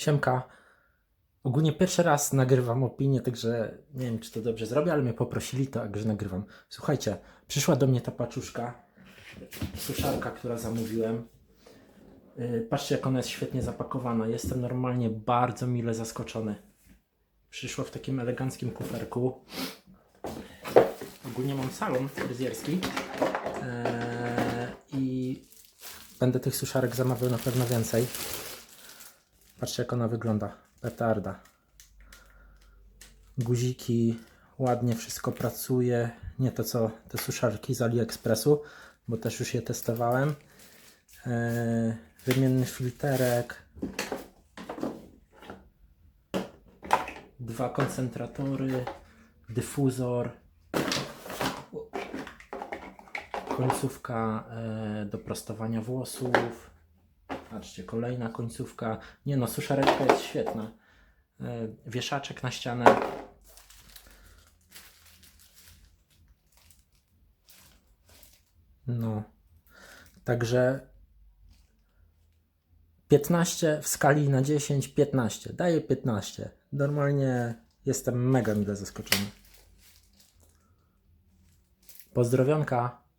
Siemka. Ogólnie pierwszy raz nagrywam opinię, także nie wiem, czy to dobrze zrobię, ale mnie poprosili, także nagrywam. Słuchajcie, przyszła do mnie ta paczuszka, suszarka, która zamówiłem. Yy, Patrzcie, jak ona jest świetnie zapakowana. Jestem normalnie bardzo mile zaskoczony. Przyszła w takim eleganckim kuferku. Ogólnie mam salon fryzjerski yy, i będę tych suszarek zamawiał na pewno więcej. Patrzcie jak ona wygląda. Petarda. Guziki, ładnie wszystko pracuje. Nie to co te suszarki z AliExpressu, bo też już je testowałem. Eee, wymienny filterek. Dwa koncentratory. Dyfuzor. Końcówka e, do prostowania włosów. Patrzcie, kolejna końcówka. Nie no, suszareczka jest świetna. E, Wieszaczek na ścianę. No. Także 15 w skali na 10, 15. Daję 15. Normalnie jestem mega mile zaskoczony. Pozdrowionka.